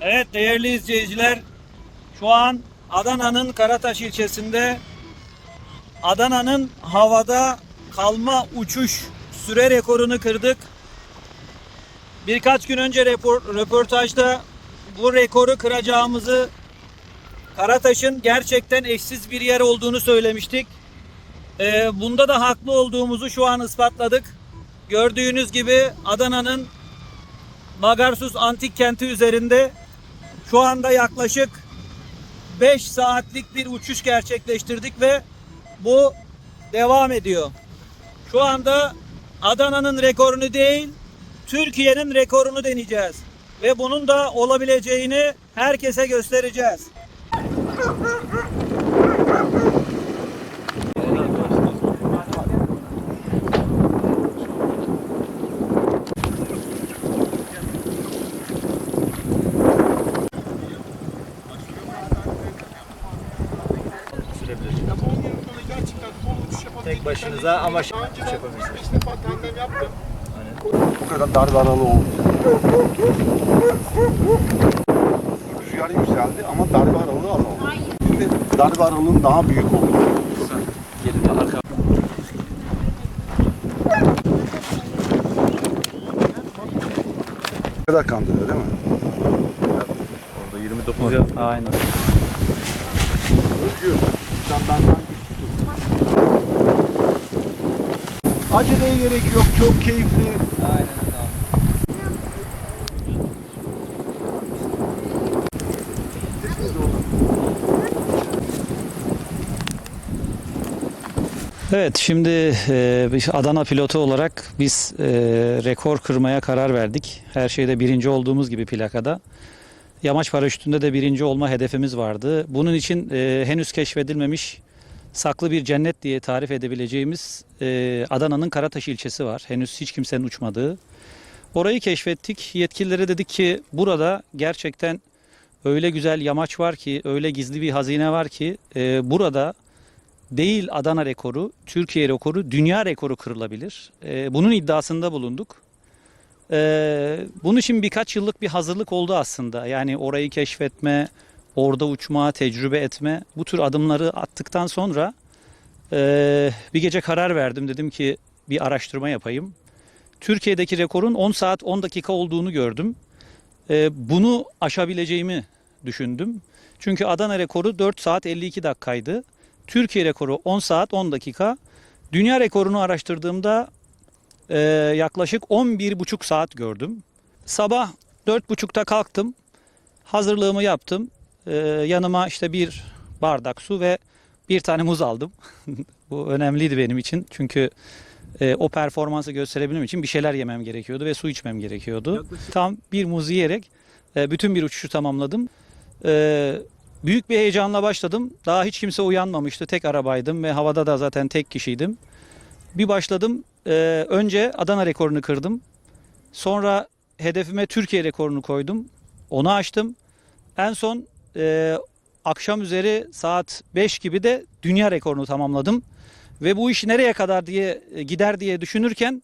Evet değerli izleyiciler şu an Adana'nın Karataş ilçesinde Adana'nın havada kalma uçuş süre rekorunu kırdık. Birkaç gün önce repor- röportajda bu rekoru kıracağımızı Karataş'ın gerçekten eşsiz bir yer olduğunu söylemiştik. Ee, bunda da haklı olduğumuzu şu an ispatladık. Gördüğünüz gibi Adana'nın Magarsus Antik Kenti üzerinde şu anda yaklaşık 5 saatlik bir uçuş gerçekleştirdik ve bu devam ediyor. Şu anda Adana'nın rekorunu değil, Türkiye'nin rekorunu deneyeceğiz. Ve bunun da olabileceğini herkese göstereceğiz. Tek başınıza ama şey yapabilirsiniz. Beş defa tandem yaptım. Bu kadar dar bir aralığı oldu. Rüzgar yükseldi ama darbe aralığı az oldu. Şimdi darbe aralığının daha büyük oldu. Gelin de arka. Ne kadar kandırıyor değil mi? Orada 29 yıl. Aynen. Özgür. Sen benden Aceleye gerek yok. Çok keyifli. Evet şimdi e, Adana pilotu olarak biz e, rekor kırmaya karar verdik. Her şeyde birinci olduğumuz gibi plakada. Yamaç paraşütünde de birinci olma hedefimiz vardı. Bunun için e, henüz keşfedilmemiş saklı bir cennet diye tarif edebileceğimiz e, Adana'nın Karataş ilçesi var. Henüz hiç kimsenin uçmadığı. Orayı keşfettik. Yetkililere dedik ki burada gerçekten öyle güzel yamaç var ki, öyle gizli bir hazine var ki e, burada değil Adana rekoru, Türkiye rekoru, dünya rekoru kırılabilir. Ee, bunun iddiasında bulunduk. Ee, bunun için birkaç yıllık bir hazırlık oldu aslında. Yani orayı keşfetme, orada uçma, tecrübe etme bu tür adımları attıktan sonra ee, bir gece karar verdim. Dedim ki bir araştırma yapayım. Türkiye'deki rekorun 10 saat 10 dakika olduğunu gördüm. Ee, bunu aşabileceğimi düşündüm. Çünkü Adana rekoru 4 saat 52 dakikaydı. Türkiye rekoru 10 saat 10 dakika. Dünya rekorunu araştırdığımda e, yaklaşık 11,5 saat gördüm. Sabah 4.30'da kalktım. Hazırlığımı yaptım. E, yanıma işte bir bardak su ve bir tane muz aldım. Bu önemliydi benim için. Çünkü e, o performansı gösterebilmem için bir şeyler yemem gerekiyordu ve su içmem gerekiyordu. Tam bir muz yiyerek e, bütün bir uçuşu tamamladım. E, Büyük bir heyecanla başladım. Daha hiç kimse uyanmamıştı. Tek arabaydım ve havada da zaten tek kişiydim. Bir başladım. Ee, önce Adana rekorunu kırdım. Sonra hedefime Türkiye rekorunu koydum. Onu açtım. En son e, akşam üzeri saat 5 gibi de dünya rekorunu tamamladım. Ve bu iş nereye kadar diye e, gider diye düşünürken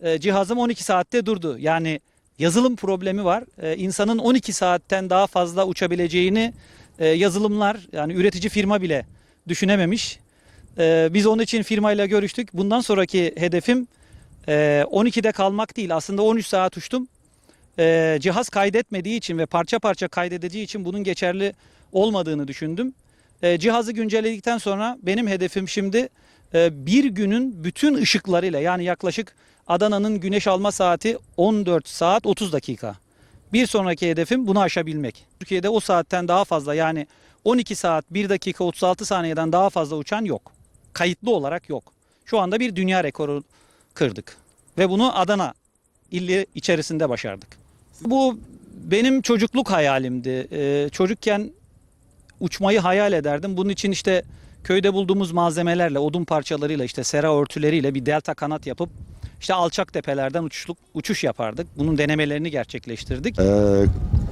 e, cihazım 12 saatte durdu. Yani yazılım problemi var. E, insanın 12 saatten daha fazla uçabileceğini e, yazılımlar yani üretici firma bile düşünememiş. E, biz onun için firmayla görüştük. Bundan sonraki hedefim e, 12'de kalmak değil. Aslında 13 saat uçtum. E, cihaz kaydetmediği için ve parça parça kaydedeceği için bunun geçerli olmadığını düşündüm. E, cihazı güncelledikten sonra benim hedefim şimdi e, bir günün bütün ışıklarıyla yani yaklaşık Adana'nın güneş alma saati 14 saat 30 dakika. Bir sonraki hedefim bunu aşabilmek. Türkiye'de o saatten daha fazla yani 12 saat 1 dakika 36 saniyeden daha fazla uçan yok. Kayıtlı olarak yok. Şu anda bir dünya rekoru kırdık. Ve bunu Adana ili içerisinde başardık. Bu benim çocukluk hayalimdi. Ee, çocukken uçmayı hayal ederdim. Bunun için işte köyde bulduğumuz malzemelerle, odun parçalarıyla, işte sera örtüleriyle bir delta kanat yapıp işte alçak tepelerden uçuşluk, uçuş yapardık. Bunun denemelerini gerçekleştirdik. Ee,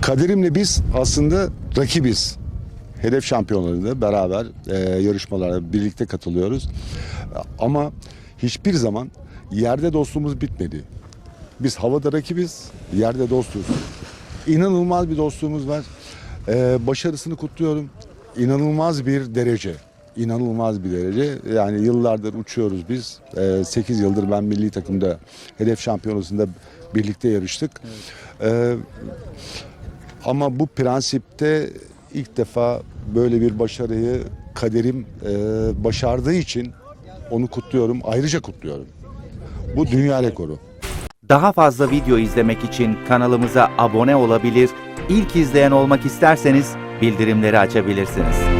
Kaderim'le biz aslında rakibiz. Hedef şampiyonlarında beraber e, yarışmalara birlikte katılıyoruz. Ama hiçbir zaman yerde dostluğumuz bitmedi. Biz havada rakibiz, yerde dostuz. İnanılmaz bir dostluğumuz var. Ee, başarısını kutluyorum. İnanılmaz bir derece. İnanılmaz bir derece. Yani yıllardır uçuyoruz biz. 8 yıldır ben milli takımda hedef şampiyonasında birlikte yarıştık. Ee, ama bu prensipte ilk defa böyle bir başarıyı kaderim e, başardığı için onu kutluyorum. Ayrıca kutluyorum. Bu dünya rekoru. Daha fazla video izlemek için kanalımıza abone olabilir, ilk izleyen olmak isterseniz bildirimleri açabilirsiniz.